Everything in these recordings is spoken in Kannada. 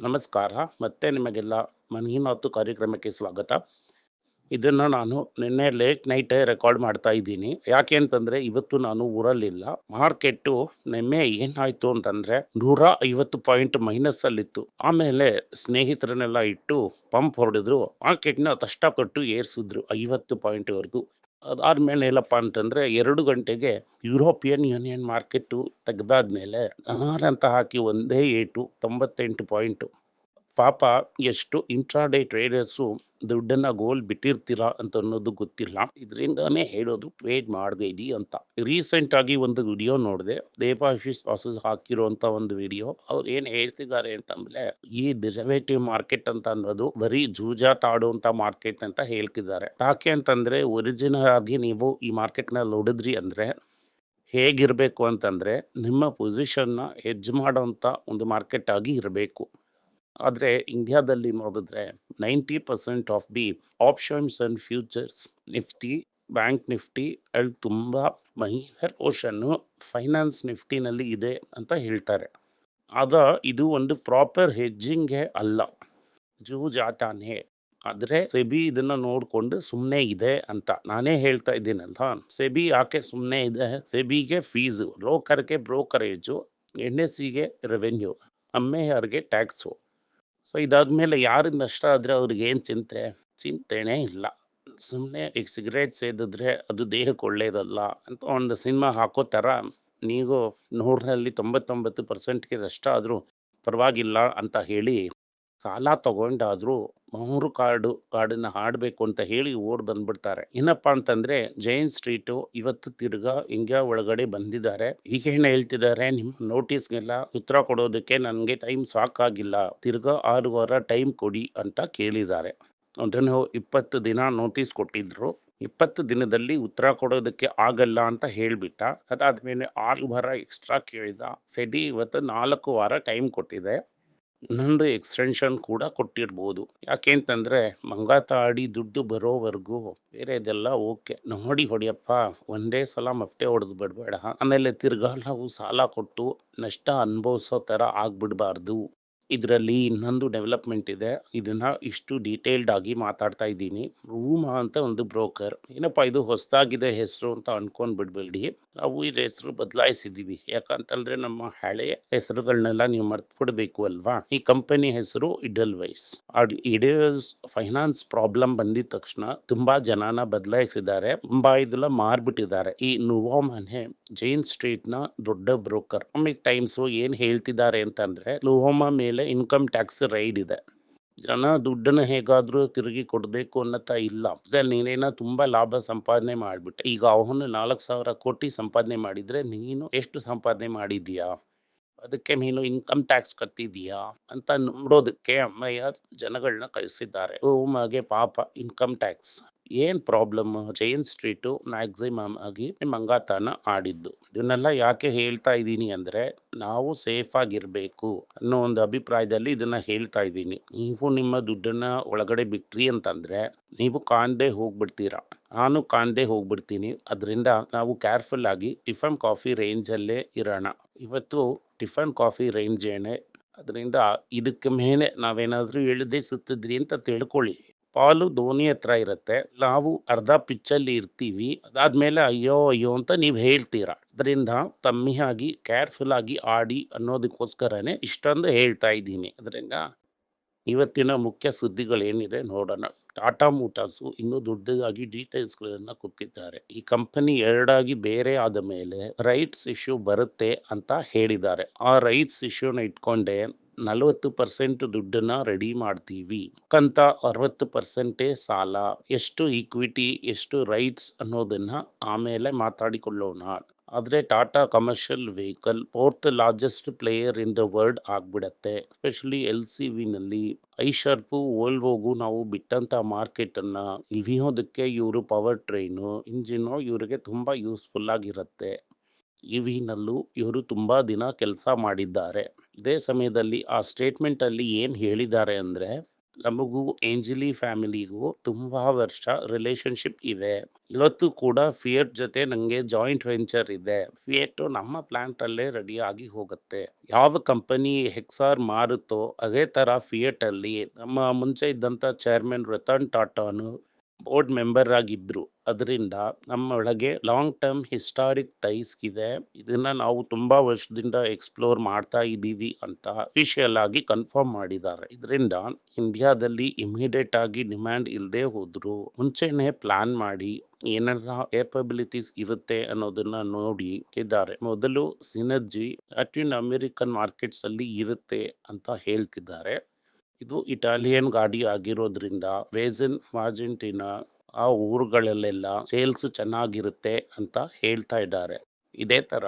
ನಮಸ್ಕಾರ. ಮತ್ತೆ ನಿಮಗೆಲ್ಲ ಮನಿ ಕಾರ್ಯಕ್ರಮಕ್ಕೆ ಸ್ವಾಗತ. ಇದನ್ನು ನಾನು ನಿನ್ನೆ ಲೇಟ್ ನೈಟೇ ರೆಕಾರ್ಡ್ ಮಾಡ್ತಾ ಇದ್ದೀನಿ. ಯಾಕೆ ಅಂತಂದರೆ ಇವತ್ತು ನಾನು ಊರಲ್ಲಿಲ್ಲ. ಮಾರ್ಕೆಟ್ಟು ನಿನ್ನೆ ಏನಾಯಿತು ಅಂತಂದರೆ ನೂರ ಐವತ್ತು ಪಾಯಿಂಟ್ ಮೈನಸ್ಸಲ್ಲಿತ್ತು ಆಮೇಲೆ ಸ್ನೇಹಿತರನ್ನೆಲ್ಲ ಇಟ್ಟು ಪಂಪ್ ಹೊಡೆದ್ರು. ಮಾರ್ಕೆಟ್ನ ಕಷ್ಟಪಟ್ಟು ಏರಿಸಿದ್ರು ಐವತ್ತು ಪಾಯಿಂಟ್ವರೆಗೂ. ಅದಾದ್ಮೇಲೆ ಏನಪ್ಪ ಅಂತಂದರೆ ಎರಡು ಗಂಟೆಗೆ ಯುರೋಪಿಯನ್ ಯೂನಿಯನ್ ಮಾರ್ಕೆಟು ತೆಗೆದಾದ್ಮೇಲೆ ಅಂತ ಹಾಕಿ ಒಂದೇ ಏಟು ತೊಂಬತ್ತೆಂಟು ಪಾಯಿಂಟು. ಪಾಪ ಎಷ್ಟು ಇಂಟ್ರಾಡೇ ಟ್ರೇಡರ್ಸು ದುಡ್ಡನ್ನು ಗೋಲ್ ಬಿಟ್ಟಿರ್ತೀರಾ ಅಂತ ಅನ್ನೋದು ಗೊತ್ತಿಲ್ಲ. ಇದರಿಂದಾನೇ ಹೇಳೋದು ಟ್ರೇಡ್ ಇದೀ ಅಂತ. ರೀಸೆಂಟ್ ಆಗಿ ಒಂದು ವಿಡಿಯೋ ನೋಡಿದೆ, ದೇವಾಶಿಸ್ ವಾಸಸ್ ಹಾಕಿರುವಂತ ಒಂದು ವಿಡಿಯೋ ಅವ್ರು ಏನು ಹೇಳ್ತಿದ್ದಾರೆ ಅಂತಂದ್ರೆ ಈ ಡಿಸರ್ವೇಟಿವ್ ಮಾರ್ಕೆಟ್ ಅಂತ ಅನ್ನೋದು ಬರೀ ಜೂಜಾಟ ಆಡುವಂತ ಮಾರ್ಕೆಟ್ ಅಂತ ಹೇಳ್ತಿದ್ದಾರೆ. ಯಾಕೆ ಅಂತಂದ್ರೆ ಒರಿಜಿನಲ್ ಆಗಿ ನೀವು ಈ ಮಾರ್ಕೆಟ್ನ ನೋಡಿದ್ರಿ ಅಂದ್ರೆ, ಹೇಗಿರಬೇಕು ಅಂತಂದರೆ, ನಿಮ್ಮ ಪೊಸಿಷನ್ನ ಹೆಜ್ ಮಾಡೋಂಥ ಒಂದು ಮಾರ್ಕೆಟ್ ಆಗಿ ಇರಬೇಕು. ಆದರೆ ಇಂಡಿಯಾದಲ್ಲಿ ನೋಡಿದ್ರೆ ninety percent of the options and futures Nifty, bank Nifty ಅಲ್ಲಿ ತುಂಬ ಮೈನರ್ ಓಷನ್ನು ಫೈನಾನ್ಸ್ ನಿಫ್ಟಿನಲ್ಲಿ ಇದೆ ಅಂತ ಹೇಳ್ತಾರೆ. ಆದ ಇದು ಒಂದು ಪ್ರಾಪರ್ ಹೆಜ್ಜಿಂಗೇ ಅಲ್ಲ. ಜೂಜಾಟಾನೇ. ಆದರೆ ಸೆಬಿ ಇದನ್ನು ನೋಡಿಕೊಂಡು ಸುಮ್ಮನೆ ಇದೆ ಅಂತ. ನಾನೇ ಹೇಳ್ತಾ ಇದ್ದೀನಲ್ಲ, ಸೆಬಿ ಯಾಕೆ ಸುಮ್ಮನೆ ಇದೆ? ಸೆಬಿಗೆ ಫೀಸು ಬ್ರೋಕರ್ಗೆ ಬ್ರೋಕರೇಜು ಎನ್ ಎಸ್ ಸಿಗೆ ರೆವೆನ್ಯೂ ಅಮ್ಮೆಯವ್ರಿಗೆ ಟ್ಯಾಕ್ಸು ಸೊ ಇದಾದ್ಮೇಲೆ ಯಾರಿಂದ ನಷ್ಟ ಆದರೆ ಅವ್ರಿಗೆ ಏನು ಚಿಂತೆ? ಚಿಂತೆನೇ ಇಲ್ಲ. ಸುಮ್ಮನೆ ಈಗ ಸಿಗರೇಟ್ ಸೇದಿದ್ರೆ ಅದು ದೇಹಕ್ಕೆ ಒಳ್ಳೆಯದಲ್ಲ ಅಂತ ಒಂದು ಸಿನಿಮಾ ಹಾಕೋ ಥರ ನೀವು ನೂರರಲ್ಲಿ ತೊಂಬತ್ತೊಂಬತ್ತು ಪರ್ಸೆಂಟ್ಗೆ ನಷ್ಟ ಆದರೂ ಪರವಾಗಿಲ್ಲ ಅಂತ ಹೇಳಿ ಸಾಲ ತಗೊಂಡಾದರೂ ಮೂರು ಕಾರ್ಡು ಕಾರ್ಡನ್ನ ಹಾಡಬೇಕು ಅಂತ ಹೇಳಿ ಓಡಿ ಬಂದ್ಬಿಡ್ತಾರೆ. ಏನಪ್ಪ ಅಂತಂದರೆ, ಜೈನ್ ಸ್ಟ್ರೀಟು ಇವತ್ತು ತಿರ್ಗಾ ಹಿಂಗೆ ಒಳಗಡೆ ಬಂದಿದ್ದಾರೆ. ಈಗ ಏನು ಹೇಳ್ತಿದ್ದಾರೆ, ನಿಮ್ಮ ನೋಟಿಸ್ಗೆಲ್ಲ ಉತ್ತರ ಕೊಡೋದಕ್ಕೆ ನನಗೆ ಟೈಮ್ ಸಾಕಾಗಿಲ್ಲ, ತಿರ್ಗಾ ಆರು ವಾರ ಟೈಮ್ ಕೊಡಿ ಅಂತ ಕೇಳಿದ್ದಾರೆ. ಅದನ್ನು ಇಪ್ಪತ್ತು ದಿನ ನೋಟಿಸ್ ಕೊಟ್ಟಿದ್ರು. ಇಪ್ಪತ್ತು ದಿನದಲ್ಲಿ ಉತ್ತರ ಕೊಡೋದಕ್ಕೆ ಆಗಲ್ಲ ಅಂತ ಹೇಳಿಬಿಟ್ಟ. ಅದಾದ್ಮೇಲೆ ಆರು ವಾರ ಎಕ್ಸ್ಟ್ರಾ ಕೇಳಿದ, ಫೆಡಿ ಇವತ್ತು ನಾಲ್ಕು ವಾರ ಟೈಮ್ ಕೊಟ್ಟಿದೆ. ಇನ್ನೊಂದು ಎಕ್ಸ್ಟೆನ್ಷನ್ ಕೂಡ ಕೊಟ್ಟಿರ್ಬೋದು. ಯಾಕೆ ಅಂತಂದರೆ ಮಂಗಾತ ಆಡಿ ದುಡ್ಡು ಬರೋವರೆಗೂ ಬೇರೆ ಇದೆಲ್ಲ ಓಕೆ. ನೋಡಿ ಹೊಡಿಯಪ್ಪ, ಒಂದೇ ಸಲ ಮಫ್ಟೆ ಹೊಡೆದು ಬಿಡಬೇಡ. ಆಮೇಲೆ ತಿರ್ಗಾಲವು ಸಾಲ ಕೊಟ್ಟು ನಷ್ಟ ಅನುಭವಿಸೋ ಥರ ಆಗ್ಬಿಡಬಾರ್ದು. ಇದರಲ್ಲಿ ಇನ್ನೊಂದು ಡೆವಲಪ್ಮೆಂಟ್ ಇದೆ. ಇದನ್ನ ಇಷ್ಟು ಡೀಟೇಲ್ಡ್ ಆಗಿ ಮಾತಾಡ್ತಾ ಇದ್ದೀನಿ. ರೂಮಾ ಅಂತ ಒಂದು ಬ್ರೋಕರ್. ಏನಪ್ಪ ಇದು ಹೊಸದಾಗಿದೆ ಹೆಸರು ಅಂತ ಅನ್ಕೊಂಡ್ ಬಿಡ್ಬೇಡಿ. ನಾವು ಇದ್ರ ಹೆಸರು ಬದಲಾಯಿಸಿದ್ದೀವಿ ಯಾಕಂತಂದ್ರೆ ನಮ್ಮ ಹಳೆಯ ಹೆಸರುಗಳನ್ನೆಲ್ಲ ನೀವು ಮರ್ತ್ಬಿಡ್ಬೇಕು ಅಲ್ವಾ? ಈ ಕಂಪನಿ ಹೆಸರು ಇಡಲ್ ವೈಸ್ ಇಡಲ್ಸ್ ಫೈನಾನ್ಸ್ ಪ್ರಾಬ್ಲಮ್ ಬಂದಿದ ತಕ್ಷಣ ತುಂಬಾ ಜನನ ಬದಲಾಯಿಸಿದ್ದಾರೆ. ತುಂಬಾ ಇದೆಲ್ಲ ಮಾರ್ಬಿಟ್ಟಿದ್ದಾರೆ. ಈ ನುವೋಮನೆ ಜೈನ್ ಸ್ಟ್ರೀಟ್ನ ದೊಡ್ಡ ಬ್ರೋಕರ್. ಟೈಮ್ಸ್ ಏನ್ ಹೇಳ್ತಿದ್ದಾರೆ ಅಂತಂದ್ರೆ ನುವಾಮ ಮೇಲೆ ಇನ್ಕಮ್ ಟ್ಯಾಕ್ಸ್ ರೈಡ್ ಇದೆ. ಜನ ದುಡ್ಡನ್ನು ಹೇಗಾದರೂ ತಿರುಗಿ ಕೊಡಬೇಕು ಅನ್ನತ್ತ ಇಲ್ಲ. ಸರ್ ನೀನೇನ ತುಂಬ ಲಾಭ ಸಂಪಾದನೆ ಮಾಡಿಬಿಟ್ಟೆ. ಈಗ ಅವನು ನಾಲ್ಕು ಸಾವಿರ ಕೋಟಿ ಸಂಪಾದನೆ ಮಾಡಿದರೆ ನೀನು ಎಷ್ಟು ಸಂಪಾದನೆ ಮಾಡಿದೀಯಾ ಅದಕ್ಕೆ ನೀನು ಇನ್ಕಮ್ ಟ್ಯಾಕ್ಸ್ ಕಟ್ಟಿದೀಯಾ ಅಂತ ನೋಡೋದಕ್ಕೆ ಅಮ್ಮಯ್ಯ ಜನಗಳನ್ನ ಕಳಿಸಿದ್ದಾರೆ ಉಮಗೆ ಪಾಪ ಇನ್ಕಮ್ ಟ್ಯಾಕ್ಸ್ ಏನ್ ಪ್ರಾಬ್ಲಮ್ ಜೈನ್ ಸ್ಟ್ರೀಟು ಮ್ಯಾಕ್ಸಿಮಮ್ ಆಗಿ ಮಂಗಾತಾನ ಆಡಿದ್ದು ಇದನ್ನೆಲ್ಲ ಯಾಕೆ ಹೇಳ್ತಾ ಇದ್ದೀನಿ ಅಂದ್ರೆ, ನಾವು ಸೇಫ್ ಆಗಿರ್ಬೇಕು ಅನ್ನೋ ಒಂದು ಅಭಿಪ್ರಾಯದಲ್ಲಿ ಇದನ್ನ ಹೇಳ್ತಾ ಇದ್ದೀನಿ. ನೀವು ನಿಮ್ಮ ದುಡ್ಡನ್ನ ಒಳಗಡೆ ಬಿಟ್ರಿ ಅಂತಂದ್ರೆ, ನೀವು ಕಾಣದೆ ಹೋಗ್ಬಿಡ್ತೀರಾ? ನಾನು ಕಾಣದೆ ಹೋಗ್ಬಿಡ್ತೀನಿ. ಅದರಿಂದ ನಾವು ಕೇರ್ಫುಲ್ ಆಗಿ ಎಂ ಕಾಫಿ ರೇಂಜಲ್ಲೇ ಇರೋಣ. ಇವತ್ತು ಟಿಫನ್, ಕಾಫಿ ರೇಂಜ್ ಏನೇ ಅದರಿಂದ ಇದಕ್ಕೆ ಮೇಲೆ ನಾವೇನಾದರೂ ಇಳದೆ ಸುತ್ತಿದ್ರಿ ಅಂತ ತಿಳ್ಕೊಳ್ಳಿ. ಪಾಲು ಧೋನಿ ಹತ್ರ ಇರುತ್ತೆ. ನಾವು ಅರ್ಧ ಪಿಚ್ಚಲ್ಲಿ ಇರ್ತೀವಿ. ಅದಾದಮೇಲೆ ಅಯ್ಯೋ ಅಯ್ಯೋ ಅಂತ ನೀವು ಹೇಳ್ತೀರಾ? ಅದರಿಂದ ತಮ್ಮಿಯಾಗಿ ಕೇರ್ಫುಲ್ ಆಗಿ ಆಡಿ ಅನ್ನೋದಕ್ಕೋಸ್ಕರನೇ ಇಷ್ಟೊಂದು ಹೇಳ್ತಾ ಇದ್ದೀನಿ. ಅದರಿಂದ ಇವತ್ತಿನ ಮುಖ್ಯ ಸುದ್ದಿಗಳೇನಿದೆ ನೋಡೋಣ. ಟಾಟಾ ಮೋಟಾರ್ಸು ಇನ್ನೂ ದೊಡ್ಡದಾಗಿ ಡೀಟೇಲ್ಸ್ಗಳನ್ನು ಕೊಟ್ಟಿದ್ದಾರೆ. ಈ ಕಂಪನಿ ಎರಡಾಗಿ ಬೇರೆ ಆದ ಮೇಲೆ ರೈಟ್ಸ್ ಇಶ್ಯೂ ಬರುತ್ತೆ ಅಂತ ಹೇಳಿದ್ದಾರೆ. ಆ ರೈಟ್ಸ್ ಇಶ್ಯೂನ ಇಟ್ಕೊಂಡೆ ನಲವತ್ತು ಪರ್ಸೆಂಟ್ ದುಡ್ಡನ್ನ ರೆಡಿ ಮಾಡ್ತೀವಿ. ಕಂತ ಅರವತ್ತು ಪರ್ಸೆಂಟೇ ಸಾಲ. ಎಷ್ಟು ಈಕ್ವಿಟಿ, ಎಷ್ಟು ರೈಟ್ಸ್ ಅನ್ನೋದನ್ನ ಆಮೇಲೆ ಮಾತಾಡಿಕೊಳ್ಳೋಣ. ಆದರೆ Tata commercial vehicle fourth largest player in the world ಆಗ್ಬಿಡತ್ತೆ. ಎಸ್ಪೆಷಲಿ ಎಲ್ ಸಿ ವಿನಲ್ಲಿ ಐಶರ್ಪು ಓಲ್ವೋಗು ನಾವು ಬಿಟ್ಟಂಥ ಮಾರ್ಕೆಟನ್ನು ಇವಿಯೋದಕ್ಕೆ ಇವರು ಪವರ್ ಟ್ರೈನು, ಇಂಜಿನು ಇವರಿಗೆ ತುಂಬ ಯೂಸ್ಫುಲ್ ಆಗಿರುತ್ತೆ. ಇವಿನಲ್ಲೂ ಇವರು ತುಂಬ ದಿನ ಕೆಲಸ ಮಾಡಿದ್ದಾರೆ. ಇದೇ ಸಮಯದಲ್ಲಿ ಆ ಸ್ಟೇಟ್ಮೆಂಟಲ್ಲಿ ಏನು ಹೇಳಿದ್ದಾರೆ ಅಂದರೆ ನಮಗೂ ಏಂಜಲಿ ಫ್ಯಾಮಿಲಿಗೂ ತುಂಬ ವರ್ಷ ರಿಲೇಶನ್ಶಿಪ್ ಇದೆ ಇವತ್ತು ಕೂಡ ಫಿಯಟ್ ಜೊತೆ ನನಗೆ ಜಾಯಿಂಟ್ ವೆಂಚರ್ ಇದೆ. ಫಿಯೆಟ್ಟು ನಮ್ಮ ಪ್ಲ್ಯಾಂಟಲ್ಲೇ ಆಗಿ ಹೋಗುತ್ತೆ. ಯಾವ ಕಂಪನಿ ಹೆಕ್ಸಾರ್ ಮಾರುತ್ತೋ ಅದೇ ತರ ಫಿಯಟ್ ಅಲ್ಲಿ ನಮ್ಮ ಮುಂಚೆ ಇದ್ದಂತ ಚೇರ್ಮನ್ ರತನ್ ಟಾಟಾನು ಬೋರ್ಡ್ ಮೆಂಬರ್ ಆಗಿದ್ರು. ಅದರಿಂದ ನಮ್ಮ ಒಳಗೆ ಲಾಂಗ್ ಟರ್ಮ್ ಹಿಸ್ಟಾರಿಕ್ ಟೈಸ್ ಇದೆ. ಇದನ್ನ ನಾವು ತುಂಬಾ ವರ್ಷದಿಂದ ಎಕ್ಸ್ಪ್ಲೋರ್ ಮಾಡ್ತಾ ಇದ್ದೀವಿ ಅಂತ ಅಫಿಷಿಯಲ್ ಆಗಿ ಕನ್ಫರ್ಮ್ ಮಾಡಿದ್ದಾರೆ. ಇದರಿಂದ ಇಂಡಿಯಾದಲ್ಲಿ ಇಮಿಡಿಯೇಟ್ ಆಗಿ ಡಿಮ್ಯಾಂಡ್ ಇಲ್ಲದೆ ಹೋದ್ರು. ಮುಂಚೆನೇ ಪ್ಲಾನ್ ಮಾಡಿ ಏನೆಲ್ಲ ಕೇಪಬಿಲಿಟೀಸ್ ಇರುತ್ತೆ ಅನ್ನೋದನ್ನ ನೋಡಿ ಇದ್ದಾರೆ. ಮೊದಲು ಸಿನರ್ಜಿ ಅಟ್ವಿನ್ ಅಮೆರಿಕನ್ ಮಾರ್ಕೆಟ್ಸ್ ಅಲ್ಲಿ ಇರುತ್ತೆ ಅಂತ ಹೇಳ್ತಿದ್ದಾರೆ. ಇದು ಇಟಾಲಿಯನ್ ಗಾಡಿ ಆಗಿರೋದ್ರಿಂದ ವೇಜನ್ ಅರ್ಜೆಂಟಿನಾ ಆ ಊರುಗಳಲ್ಲೆಲ್ಲ ಸೇಲ್ಸ್ ಚೆನ್ನಾಗಿರುತ್ತೆ ಅಂತ ಹೇಳ್ತಾ ಇದ್ದಾರೆ. ಇದೇ ಥರ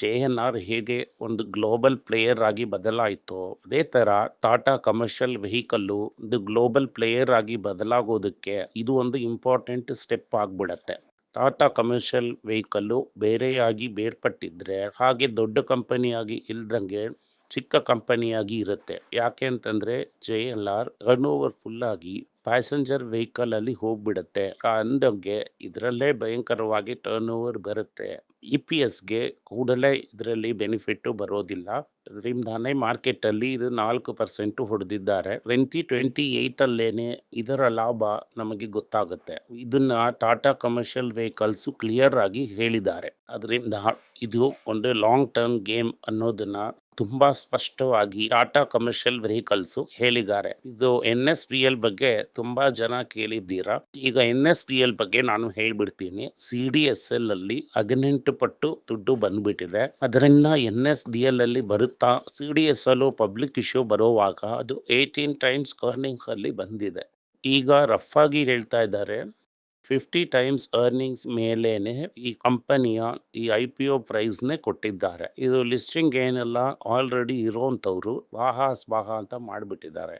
ಜೆ ಎನ್ ಆರ್ ಹೇಗೆ ಒಂದು ಗ್ಲೋಬಲ್ ಪ್ಲೇಯರ್ ಆಗಿ ಬದಲಾಯಿತು, ಅದೇ ಥರ ಟಾಟಾ ಕಮರ್ಷಿಯಲ್ ವೆಹಿಕಲ್ಲು ಒಂದು ಗ್ಲೋಬಲ್ ಪ್ಲೇಯರ್ ಆಗಿ ಬದಲಾಗೋದಕ್ಕೆ ಇದು ಒಂದು ಇಂಪಾರ್ಟೆಂಟ್ ಸ್ಟೆಪ್ ಆಗಿಬಿಡತ್ತೆ. ಟಾಟಾ ಕಮರ್ಷಿಯಲ್ ವೆಹಿಕಲ್ಲು ಬೇರೆಯಾಗಿ ಬೇರ್ಪಟ್ಟಿದ್ರೆ ಹಾಗೆ ದೊಡ್ಡ ಕಂಪನಿಯಾಗಿ ಇಲ್ದಂಗೆ ಚಿಕ್ಕ ಕಂಪನಿಯಾಗಿ ಇರುತ್ತೆ. ಯಾಕೆ ಅಂತಂದರೆ J L R turn over ಫುಲ್ಲಾಗಿ passenger ವೆಹಿಕಲಲ್ಲಿ ಹೋಗ್ಬಿಡುತ್ತೆ. ಅಂದಂಗೆ ಇದರಲ್ಲೇ ಭಯಂಕರವಾಗಿ ಟರ್ನ್ ಓವರ್ ಬರುತ್ತೆ ಇ ಪಿ ಎಸ್ಗೆ ಕೂಡಲೇ ಇದರಲ್ಲಿ ಬೆನಿಫಿಟ್ಟು ಬರೋದಿಲ್ಲ. ಅದರಿಂದಾನೇ ಮಾರ್ಕೆಟಲ್ಲಿ ಇದು ನಾಲ್ಕು ಪರ್ಸೆಂಟು ಹೊಡೆದಿದ್ದಾರೆ. ಟ್ವೆಂಟಿ ಟ್ವೆಂಟಿ ಏಯ್ಟಲ್ಲೇನೆ ಇದರ ಲಾಭ ನಮಗೆ ಗೊತ್ತಾಗುತ್ತೆ. ಇದನ್ನ ಟಾಟಾ ಕಮರ್ಷಿಯಲ್ ವೆಹಿಕಲ್ಸು ಕ್ಲಿಯರ್ ಆಗಿ ಹೇಳಿದ್ದಾರೆ. ಅದರಿಂದ ಇದು ಒಂದು ಲಾಂಗ್ ಟರ್ಮ್ ಗೇಮ್ ಅನ್ನೋದನ್ನ ತುಂಬಾ ಸ್ಪಷ್ಟವಾಗಿ ಟಾಟಾ ಕಮರ್ಷಿಯಲ್ ವೆಹಿಕಲ್ಸು ಹೇಳಿದ್ದಾರೆ. ಇದು ಎನ್ ಎಸ್ ಪಿ ಎಲ್ ಬಗ್ಗೆ ತುಂಬಾ ಜನ ಕೇಳಿದ್ದೀರಾ? ಈಗ ಎನ್ ಎಸ್ ಪಿ ಎಲ್ ಬಗ್ಗೆ ನಾನು ಹೇಳ್ಬಿಡ್ತೀನಿ. ಸಿ ಡಿ ಎಸ್ ಎಲ್ ಅಲ್ಲಿ ಹದಿನೆಂಟು ಪಟ್ಟು ದುಡ್ಡು ಬಂದ್ಬಿಟ್ಟಿದೆ. ಅದರಿಂದ ಎನ್ ಎಸ್ ಡಿ ಎಲ್ ಅಲ್ಲಿ ಬರುತ್ತಾ? C D S L public issue ಬರುವಾಗ ಅದು ಏಯ್ಟೀನ್ ಟೈಮ್ಸ್ ಕರ್ನಿಂಗ್ ಅಲ್ಲಿ ಬಂದಿದೆ. ಈಗ ರಫ್ ಆಗಿ ಹೇಳ್ತಾ ಇದ್ದಾರೆ. ಫಿಫ್ಟಿ ಟೈಮ್ಸ್ ಅರ್ನಿಂಗ್ಸ್ ಮೇಲೇ ಈ ಕಂಪನಿಯ ಈ ಐ ಪಿ ಒ ಪ್ರೈಸ್ನೇ ಕೊಟ್ಟಿದ್ದಾರೆ. ಇದು ಲಿಸ್ಟಿಂಗ್ ಏನೆಲ್ಲ ಆಲ್ರೆಡಿ ಇರೋಂಥವ್ರು ವಾಹ ಸ್ವಾಹ ಅಂತ ಮಾಡಿಬಿಟ್ಟಿದ್ದಾರೆ.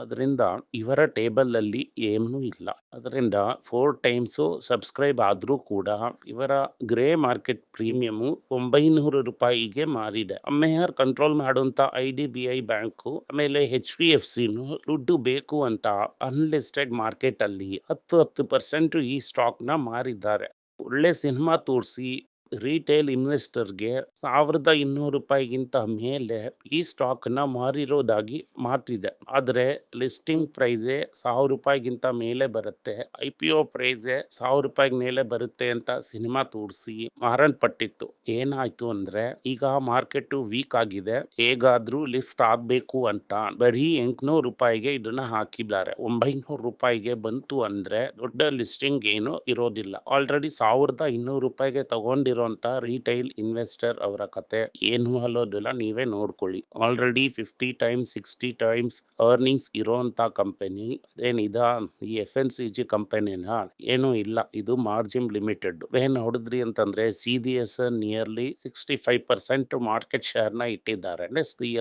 ಅದರಿಂದ ಇವರ ಟೇಬಲಲ್ಲಿ ಏನೂ ಇಲ್ಲ. ಅದರಿಂದ ಫೋರ್ ಟೈಮ್ಸು ಸಬ್ಸ್ಕ್ರೈಬ್ ಆದರೂ ಕೂಡ ಇವರ ಗ್ರೇ ಮಾರ್ಕೆಟ್ ಪ್ರೀಮಿಯಮು ಒಂಬೈನೂರು ರೂಪಾಯಿಗೆ ಮಾರಿದೆ. ಅಮ್ಮೆಯರ್ ಕಂಟ್ರೋಲ್ ಮಾಡುವಂಥ I D B I bank, ಆಮೇಲೆ ಹೆಚ್ ಡಿ ಎಫ್ ಸಿನು ದುಡ್ಡು ಬೇಕು ಅಂತ ಅನ್ಲಿಸ್ಟೆಡ್ ಮಾರ್ಕೆಟಲ್ಲಿ ಹತ್ತು ಹತ್ತು ಪರ್ಸೆಂಟು ಈ ಸ್ಟಾಕ್ನ ಮಾರಿದ್ದಾರೆ. ಒಳ್ಳೆ ಸಿನಿಮಾ ತೋರಿಸಿ ರಿಟೇಲ್ ಇನ್ವೆಸ್ಟರ್ಗೆ ಸಾವಿರದ ಇನ್ನೂರು ರೂಪಾಯಿಗಿಂತ ಮೇಲೆ ಈ ಸ್ಟಾಕ್ನ ಮಾರಿರೋದಾಗಿ ಮಾತಿದೆ. ಆದರೆ ಲಿಸ್ಟಿಂಗ್ ಪ್ರೈಸೇ ಸಾವಿರ ರೂಪಾಯಿಗಿಂತ ಮೇಲೆ ಬರುತ್ತೆ. ಐ ಪಿ ಒ ಪ್ರೈಸೇ ಸಾವಿರ ರೂಪಾಯಿ ಮೇಲೆ ಬರುತ್ತೆ ಅಂತ ಸಿನಿಮಾ ತೋರಿಸಿ ಮಾರಲ್ಪಟ್ಟಿತ್ತು ಏನಾಯ್ತು ಅಂದ್ರೆ ಈಗ ಮಾರ್ಕೆಟ್ ವೀಕ್ ಆಗಿದೆ. ಹೇಗಾದ್ರೂ ಲಿಸ್ಟ್ ಆಗ್ಬೇಕು ಅಂತ ಬರೀ ಎಂಟ್ನೂರು ರೂಪಾಯಿಗೆ ಇದನ್ನ ಹಾಕಿದ್ದಾರೆ. ಒಂಬೈನೂರು ರೂಪಾಯಿಗೆ ಬಂತು ಅಂದ್ರೆ ದೊಡ್ಡ ಲಿಸ್ಟಿಂಗ್ ಏನು ಇರೋದಿಲ್ಲ. ಆಲ್ರೆಡಿ ಸಾವಿರದ ಇನ್ನೂರು ರೂಪಾಯಿಗೆ ತಗೊಂಡಿರೋಂತ ರಿಟೈಲ್ ಇನ್ವೆಸ್ಟರ್ ಅವರ ಕತೆ, ಏನು ಅಲ್ಲೋದಿಲ್ಲ ನೀವೇ ನೋಡ್ಕೊಳ್ಳಿ. Already fifty times sixty times earnings ಇರೋಂತ company ಅದೇನಿದ ಈ ಎಫ್ ಎನ್ ಸಿ ಜಿ ಕಂಪನಿನ ಏನೂ ಇಲ್ಲ. ಇದು ಮಾರ್ಜಿನ್ ಲಿಮಿಟೆಡ್ ಏನ್ ನೋಡಿದ್ರಿ ಅಂತಂದ್ರೆ C D S nearly sixty five percent market ಶೇರ್ನ ಇಟ್ಟಿದ್ದಾರೆ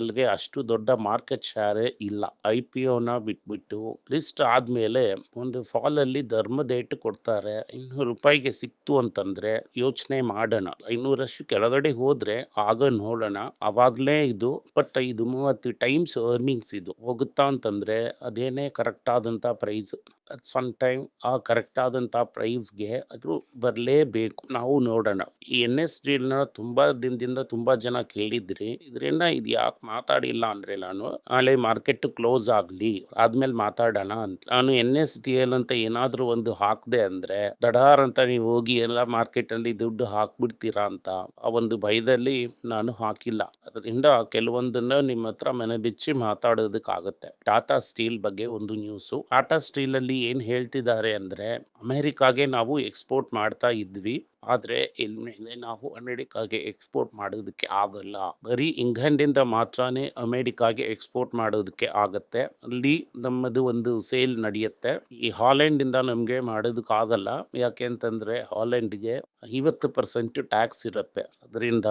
ಎಲ್ಗೆ ಅಷ್ಟು ದೊಡ್ಡ ಮಾರ್ಕೆಟ್ ಶೇರ್ ಇಲ್ಲ. ಐ ಪಿ ನ ಬಿಟ್ಬಿಟ್ಟು ಲಿಸ್ಟ್ ಆದ್ಮೇಲೆ ಒಂದು ಫಾಲ್ ಅಲ್ಲಿ ಧರ್ಮ ಡೇಟ್ ಕೊಡ್ತಾರೆ. ಇನ್ನೂರು ರೂಪಾಯಿಗೆ ಸಿಕ್ತು ಅಂತಂದ್ರೆ ಯೋಚನೆ ಮಾಡೋಣ. ಐನೂರಷ್ಟು ಕೆಳಗಡೆ ಹೋದರೆ ಆಗ ನೋಡೋಣ. ಆವಾಗಲೇ ಇದು, ಬಟ್ ಇದು ಮೂವತ್ತು ಟೈಮ್ಸ್ ಅರ್ನಿಂಗ್ಸ್ ಇದು. ಹೋಗುತ್ತಾ ಅಂತಂದರೆ ಅದೇನೇ ಕರೆಕ್ಟಾದಂಥ ಆದಂತ ಪ್ರೈಸ್ ಸಮ್ ಟೈಮ್ ಆ ಕರೆಕ್ಟ್ ಆದಂತ ಪ್ರೈಸ್ಗೆ ಅದು ಬರಲೇಬೇಕು. ನಾವು ನೋಡೋಣ. ಈ ಎನ್ ಎಸ್ನ ತುಂಬ ದಿನದಿಂದ ತುಂಬ ಜನ ಕೇಳಿದ್ರಿ. ಇದರಿಂದ ಇದು ಯಾಕೆ ಮಾತಾಡಿಲ್ಲ ಅಂದರೆ ನಾನು ನಾಳೆ ಮಾರ್ಕೆಟ್ ಕ್ಲೋಸ್ ಆಗಲಿ, ಆದ್ಮೇಲೆ ಮಾತಾಡೋಣ ಅಂತ. ನಾನು ಎನ್ ಎಸ್ ಡಿ ಎಲ್ ಅಂತ ಏನಾದರೂ ಒಂದು ಹಾಕಿದೆ ಅಂದರೆ, ದಡಾರ್ ಅಂತ ನೀವು ಹೋಗಿ ಎಲ್ಲ ಮಾರ್ಕೆಟಲ್ಲಿ ದುಡ್ಡು ಹಾಕ್ಬಿಡ್ತೀರಾ ಅಂತ ಆ ಒಂದು ಭಯದಲ್ಲಿ ನಾನು ಹಾಕಿಲ್ಲ. ಅದರಿಂದ ಕೆಲವೊಂದನ್ನು ನಿಮ್ಮ ಹತ್ರ ಮನೆ ಬಿಚ್ಚಿ ಮಾತಾಡೋದಕ್ಕಾಗುತ್ತೆ. ಟಾಟಾ ಸ್ಟೀಲ್ ಬಗ್ಗೆ ಒಂದು ನ್ಯೂಸು. ಟಾಟಾ ಸ್ಟೀಲ್ ಅಲ್ಲಿ ಏನ್ ಹೇಳ್ತಿದ್ದಾರೆ ಅಂದರೆ, ಅಮೇರಿಕಾಗೆ ನಾವು ಎಕ್ಸ್ಪೋರ್ಟ್ ಮಾಡ್ತಾ ಇದ್ವಿ. ಆದರೆ ಇನ್ಮೇಲೆ ನಾವು ಅಮೇರಿಕಾಗೆ ಎಕ್ಸ್ಪೋರ್ಟ್ ಮಾಡೋದಕ್ಕೆ ಆಗಲ್ಲ. ಬರೀ ಇಂಗ್ಲೆಂಡಿಂದ ಮಾತ್ರನೇ ಅಮೆರಿಕಾಗೆ ಎಕ್ಸ್ಪೋರ್ಟ್ ಮಾಡೋದಕ್ಕೆ ಆಗುತ್ತೆ. ಅಲ್ಲಿ ನಮ್ಮದು ಒಂದು ಸೇಲ್ ನಡೆಯುತ್ತೆ. ಈ ಹಾಲೆಂಡ್ ನಮಗೆ ನಮ್ಗೆ ಮಾಡೋದಕ್ಕೆ ಆಗಲ್ಲ. ಯಾಕೆ ಅಂತಂದ್ರೆ ಹಾಲೆಂಡ್ಗೆ ಐವತ್ತು ಪರ್ಸೆಂಟ್ ಟ್ಯಾಕ್ಸ್ ಇರುತ್ತೆ. ಅದರಿಂದ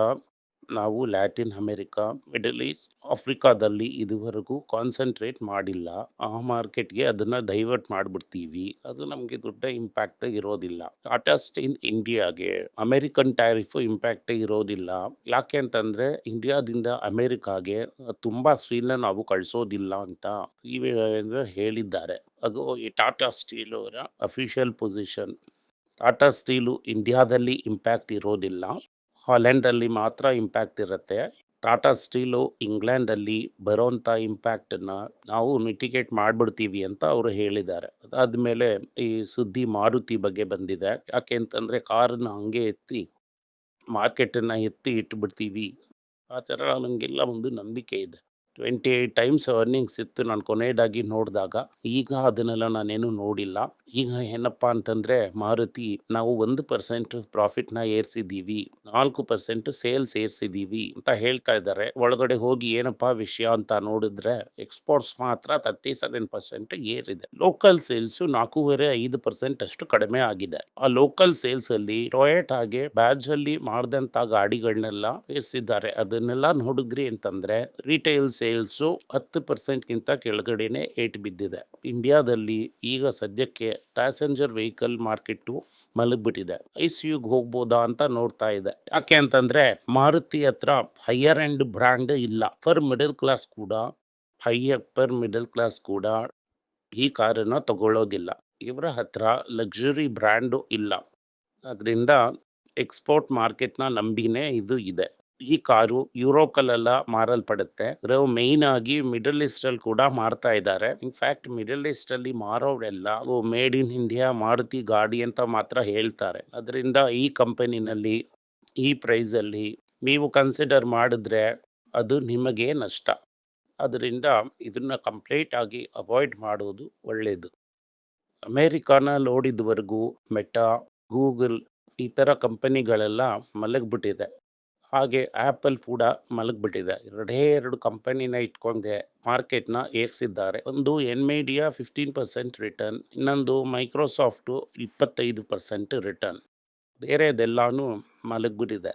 ನಾವು ಲ್ಯಾಟಿನ್ ಅಮೆರಿಕಾ, ಮಿಡಲ್ ಈಸ್ಟ್, ಆಫ್ರಿಕಾದಲ್ಲಿ ಇದುವರೆಗೂ ಕಾನ್ಸಂಟ್ರೇಟ್ ಮಾಡಿಲ್ಲ. ಆ ಮಾರ್ಕೆಟ್ಗೆ ಅದನ್ನ ಡೈವರ್ಟ್ ಮಾಡಿಬಿಡ್ತೀವಿ. ಅದು ನಮಗೆ ದೊಡ್ಡ ಇಂಪ್ಯಾಕ್ಟ್ ಇರೋದಿಲ್ಲ. ಟಾಟಾ ಸ್ಟೀಲ್ ಇಂಡಿಯಾಗೆ ಅಮೆರಿಕನ್ ಟ್ಯಾರಿಫ್ ಇಂಪ್ಯಾಕ್ಟ್ ಇರೋದಿಲ್ಲ. ಯಾಕೆ ಅಂತಂದ್ರೆ, ಇಂಡಿಯಾದಿಂದ ಅಮೆರಿಕಾಗೆ ತುಂಬಾ ಸ್ಟೀಲ್ನ ನಾವು ಕಳಿಸೋದಿಲ್ಲ ಅಂತ ಈ ಹೇಳಿದ್ದಾರೆ. ಅದು ಟಾಟಾ ಸ್ಟೀಲ್ ಅವರ ಅಫಿಷಿಯಲ್ ಪೊಸಿಷನ್ ಟಾಟಾ ಸ್ಟೀಲು ಇಂಡಿಯಾದಲ್ಲಿ ಇಂಪ್ಯಾಕ್ಟ್ ಇರೋದಿಲ್ಲ. ಹಾಲೆಂಡಲ್ಲಿ ಮಾತ್ರ ಇಂಪ್ಯಾಕ್ಟ್ ಇರುತ್ತೆ. ಟಾಟಾ ಸ್ಟೀಲು ಇಂಗ್ಲೆಂಡಲ್ಲಿ ಬರೋಂಥ ಇಂಪ್ಯಾಕ್ಟನ್ನು ನಾವು ಮಿಟಿಗೇಟ್ ಮಾಡಿಬಿಡ್ತೀವಿ ಅಂತ ಅವರು ಹೇಳಿದ್ದಾರೆ. ಅದಾದಮೇಲೆ ಈ ಸುದ್ದಿ ಮಾರುತಿ ಬಗ್ಗೆ ಬಂದಿದೆ. ಯಾಕೆ ಅಂತಂದರೆ ಕಾರನ್ನ ಹಂಗೆ ಎತ್ತಿ ಮಾರ್ಕೆಟನ್ನು ಎತ್ತಿ ಇಟ್ಬಿಡ್ತೀವಿ. ಆ ಥರ ನನಗೆಲ್ಲ ಒಂದು ನಂಬಿಕೆ ಇದೆ. ಟ್ವೆಂಟಿ ಏಯ್ಟ್ ಟೈಮ್ಸ್ ಅರ್ನಿಂಗ್ಸ್ ಇತ್ತು ನಾನು ಕೊನೆಯದಾಗಿ ನೋಡಿದಾಗ. ಈಗ ಅದನ್ನೆಲ್ಲ ನಾನೇನು ನೋಡಿಲ್ಲ. ಈಗ ಏನಪ್ಪ ಅಂತಂದರೆ, ಮಾರುತಿ ನಾವು ಒಂದು ಪರ್ಸೆಂಟ್ ಪ್ರಾಫಿಟ್ನ ಏರಿಸಿದ್ದೀವಿ. ನಾಲ್ಕು ಪರ್ಸೆಂಟ್ ಸೇಲ್ಸ್ ಏರಿಸಿದ್ದೀವಿ ಅಂತ ಹೇಳ್ತಾ ಇದ್ದಾರೆ. ಒಳಗಡೆ ಹೋಗಿ ಏನಪ್ಪ ವಿಷಯ ಅಂತ ನೋಡಿದ್ರೆ ಎಕ್ಸ್ಪೋರ್ಟ್ಸ್ ಮಾತ್ರ ತರ್ಟಿ ಸೆವೆನ್ ಪರ್ಸೆಂಟ್ ಏರಿದೆ. ಲೋಕಲ್ ಸೇಲ್ಸು ನಾಲ್ಕೂವರೆ ಐದು ಪರ್ಸೆಂಟ್ ಅಷ್ಟು ಕಡಿಮೆ ಆಗಿದೆ. ಆ ಲೋಕಲ್ ಸೇಲ್ಸ್ ಅಲ್ಲಿ ಆಗಿ ಬ್ಯಾಜಲ್ಲಿ ಮಾಡಿದಂತ ಗಾಡಿಗಳನ್ನೆಲ್ಲ ಏರಿಸಿದ್ದಾರೆ. ಅದನ್ನೆಲ್ಲ ನೋಡಿದ್ರಿ ಅಂತಂದ್ರೆ ರಿಟೇಲ್ ಸೇಲ್ಸು ಹತ್ತು ಪರ್ಸೆಂಟ್ಗಿಂತ ಕೆಳಗಡೆನೇ ಏಟ್ ಬಿದ್ದಿದೆ. ಇಂಡಿಯಾದಲ್ಲಿ ಈಗ ಸದ್ಯಕ್ಕೆ ಪ್ಯಾಸೆಂಜರ್ ವೆಹಿಕಲ್ ಮಾರ್ಕೆಟು ಮಲಗಿಬಿಟ್ಟಿದೆ. ಐ ಸಿ ಯುಗೆ ಹೋಗ್ಬೋದಾ ಅಂತ ನೋಡ್ತಾ ಇದೆ. ಯಾಕೆ ಅಂತಂದರೆ ಮಾರುತಿ ಹತ್ರ ಹೈಯರ್ ಆ್ಯಂಡ್ ಬ್ರ್ಯಾಂಡ್ ಇಲ್ಲ. ಫರ್ ಮಿಡಲ್ ಕ್ಲಾಸ್ ಕೂಡ ಹೈಯರ್ ಪರ್ ಮಿಡಲ್ ಕ್ಲಾಸ್ ಕೂಡ ಈ ಕಾರನ್ನು ತಗೊಳ್ಳೋದಿಲ್ಲ. ಇವರ ಹತ್ರ ಲಕ್ಸುರಿ ಬ್ರ್ಯಾಂಡು ಇಲ್ಲ. ಅದರಿಂದ ಎಕ್ಸ್ಪೋರ್ಟ್ ಮಾರ್ಕೆಟ್ನ ನಂಬಿನೇ ಇದು ಇದೆ. ಈ ಕಾರು ಯುರೋಪಲ್ಲೆಲ್ಲ ಮಾರಲ್ಪಡುತ್ತೆ. ಮೇನ್ ಆಗಿ ಮಿಡಲ್ ಈಸ್ಟ್ ಅಲ್ಲಿ ಕೂಡ ಮಾರ್ತಾ ಇದ್ದಾರೆ. ಇನ್ಫ್ಯಾಕ್ಟ್ ಮಿಡಲ್ ಈಸ್ಟ್ ಅಲ್ಲಿ ಮಾರೋರೆಲ್ಲ ಮೇಡ್ ಇನ್ ಇಂಡಿಯಾ ಮಾರುತಿ ಗಾಡಿ ಅಂತ ಮಾತ್ರ ಹೇಳ್ತಾರೆ. ಅದರಿಂದ ಈ ಕಂಪನಿನಲ್ಲಿ ಈ ಪ್ರೈಸ್ ಅಲ್ಲಿ ನೀವು ಕನ್ಸಿಡರ್ ಮಾಡಿದ್ರೆ ಅದು ನಿಮಗೆ ನಷ್ಟ. ಅದರಿಂದ ಇದನ್ನ ಕಂಪ್ಲೀಟ್ ಆಗಿ ಅವಾಯ್ಡ್ ಮಾಡೋದು ಒಳ್ಳೆಯದು ಅಮೇರಿಕಾನ ನೋಡಿದವರೆಗೂ ಮೆಟಾ ಗೂಗಲ್ ಈ ಥರ ಕಂಪನಿಗಳೆಲ್ಲ ಮಲಗ್ಬಿಟ್ಟಿದೆ. ಹಾಗೆ ಆ್ಯಪಲ್ ಕೂಡ ಮಲಗಿಬಿಟ್ಟಿದೆ. ಎರಡೇ ಎರಡು ಕಂಪನಿನ ಇಟ್ಕೊಂಡೆ ಮಾರ್ಕೆಟ್ನ ಏರಿಸಿದ್ದಾರೆ. ಒಂದು Nvidia fifteen percent return, ಇನ್ನೊಂದು ಮೈಕ್ರೋಸಾಫ್ಟು ಇಪ್ಪತ್ತೈದು ಪರ್ಸೆಂಟ್ ರಿಟರ್ನ್. ಬೇರೆದೆಲ್ಲನೂ ಮಲಗಿಬಿಟ್ಟಿದೆ.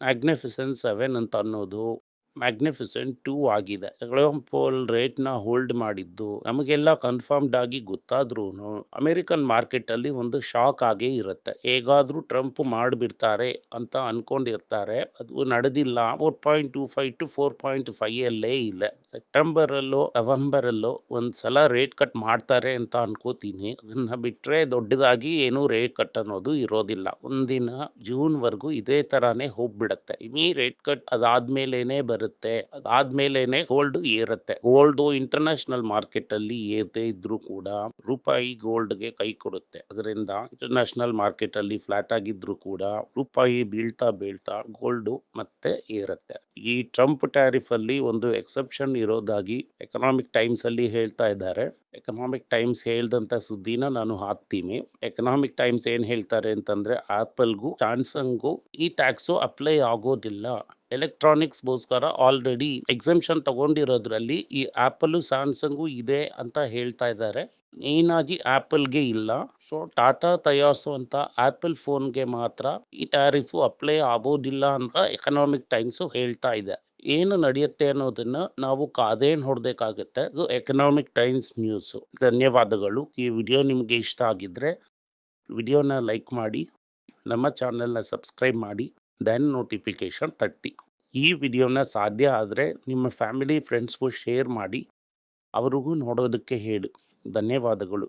ಮ್ಯಾಗ್ನಿಫಿಸೆನ್ಸ್ ಸೆವೆನ್ ಅಂತ ಅನ್ನೋದು ಮ್ಯಾಗ್ನಿಫಿಸೆಂಟ್ ಟೂ ಆಗಿದೆ. ಎಕ್ಸಾಂಪಲ್ ರೇಟ್ನ ಹೋಲ್ಡ್ ಮಾಡಿದ್ದು, ನಮಗೆಲ್ಲ ಕನ್ಫರ್ಮ್ಡ್ ಆಗಿ ಗೊತ್ತಾದ್ರೂ ಅಮೆರಿಕನ್ ಮಾರ್ಕೆಟಲ್ಲಿ ಒಂದು ಶಾಕ್ ಆಗೇ ಇರುತ್ತೆ. ಹೇಗಾದರೂ ಟ್ರಂಪ್ ಮಾಡಿಬಿಡ್ತಾರೆ ಅಂತ ಅನ್ಕೊಂಡಿರ್ತಾರೆ. ಅದು ನಡೆದಿಲ್ಲ. Four point two five to four point five ಅಲ್ಲೇ ಇಲ್ಲ. ಸೆಪ್ಟೆಂಬರಲ್ಲೋ, ನವೆಂಬರಲ್ಲೋ ಒಂದು ಸಲ ರೇಟ್ ಕಟ್ ಮಾಡ್ತಾರೆ ಅಂತ ಅನ್ಕೋತೀನಿ. ಅದನ್ನು ಬಿಟ್ಟರೆ ದೊಡ್ಡದಾಗಿ ಏನೂ ರೇಟ್ ಕಟ್ ಅನ್ನೋದು ಇರೋದಿಲ್ಲ. ಒಂದಿನ ಜೂನ್ವರೆಗೂ ಇದೇ ಥರನೇ ಹೋಗ್ಬಿಡುತ್ತೆ. ಈ ರೇಟ್ ಕಟ್ ಅದಾದ್ಮೇಲೇನೆ ಬರುತ್ತೆ. ಅದಾದ್ಮೇಲೇನೆ ಗೋಲ್ಡ್ ಏರುತ್ತೆ. ಗೋಲ್ಡು ಇಂಟರ್ನ್ಯಾಷನಲ್ ಮಾರ್ಕೆಟ್ ಅಲ್ಲಿ ಏದೇ ಇದ್ರೂ ಕೂಡ ರೂಪಾಯಿ ಗೋಲ್ಡ್ಗೆ ಕೈ ಕೊಡುತ್ತೆ. ಅದರಿಂದ ಇಂಟರ್ನ್ಯಾಷನಲ್ ಮಾರ್ಕೆಟ್ ಅಲ್ಲಿ ಫ್ಲಾಟ್ ಆಗಿದ್ರು ಕೂಡ ರೂಪಾಯಿ ಬೀಳ್ತಾ ಬೀಳ್ತಾ ಗೋಲ್ಡ್ ಮತ್ತೆ ಏರುತ್ತೆ. ಈ ಟ್ರಂಪ್ ಟ್ಯಾರಿಫ್ ಅಲ್ಲಿ ಒಂದು ಎಕ್ಸೆಪ್ಷನ್ ಇರೋದಾಗಿ ಎಕನಾಮಿಕ್ ಟೈಮ್ಸ್ ಅಲ್ಲಿ ಹೇಳ್ತಾ ಇದ್ದಾರೆ. ಎಕನಾಮಿಕ್ ಟೈಮ್ಸ್ ಹೇಳ್ದಂತ ಸುದ್ದಿನ ನಾನು ಹಾಕ್ತೀನಿ. ಎಕನಾಮಿಕ್ ಟೈಮ್ಸ್ ಏನ್ ಹೇಳ್ತಾರೆ ಅಂತಂದ್ರೆ ಆಪಲ್ಗೂ ಸ್ಯಾಮ್ಸಂಗು ಈ ಟ್ಯಾಕ್ಸು ಅಪ್ಲೈ ಆಗೋದಿಲ್ಲ. ಎಲೆಕ್ಟ್ರಾನಿಕ್ಸ್ಗೋಸ್ಕರ ಆಲ್ರೆಡಿ ಎಕ್ಸೆಂಪ್ಷನ್ ತಗೊಂಡಿರೋದ್ರಲ್ಲಿ ಈ ಆಪಲ್ ಸ್ಯಾಮ್ಸಂಗು ಇದೆ ಅಂತ ಹೇಳ್ತಾ ಇದ್ದಾರೆ. ಮೇನಾಗಿ ಆ್ಯಪಲ್ಗೆ ಇಲ್ಲ. ಸೊ ಟಾಟಾ ತಯಾರಿಸುವಂತ ಆಪಲ್ ಫೋನ್ಗೆ ಮಾತ್ರ ಈ ಟ್ಯಾರಿಫು ಅಪ್ಲೈ ಆಗೋದಿಲ್ಲ ಅಂತ ಎಕನಾಮಿಕ್ ಟೈಮ್ಸು ಹೇಳ್ತಾ ಇದೆ. ಏನು ನಡೆಯುತ್ತೆ ಅನ್ನೋದನ್ನು ನಾವು ಕಾದೇನು ಹೊಡಬೇಕಾಗುತ್ತೆ. ಅದು ಎಕನಾಮಿಕ್ ಟೈಮ್ಸ್ ನ್ಯೂಸು ಧನ್ಯವಾದಗಳು. ಈ ವಿಡಿಯೋ ನಿಮಗೆ ಇಷ್ಟ ಆಗಿದ್ದರೆ ವಿಡಿಯೋನ ಲೈಕ್ ಮಾಡಿ, ನಮ್ಮ ಚಾನಲ್ನ ಸಬ್ಸ್ಕ್ರೈಬ್ ಮಾಡಿ, ದೆನ್ ನೋಟಿಫಿಕೇಷನ್ ತಟ್ಟಿ. ಈ ವಿಡಿಯೋನ ಸಾಧ್ಯ ಆದರೆ ನಿಮ್ಮ ಫ್ಯಾಮಿಲಿ, ಫ್ರೆಂಡ್ಸ್ಗೂ ಶೇರ್ ಮಾಡಿ, ಅವರಿಗೂ ನೋಡೋದಕ್ಕೆ ಹೇಳಿ. ಧನ್ಯವಾದಗಳು.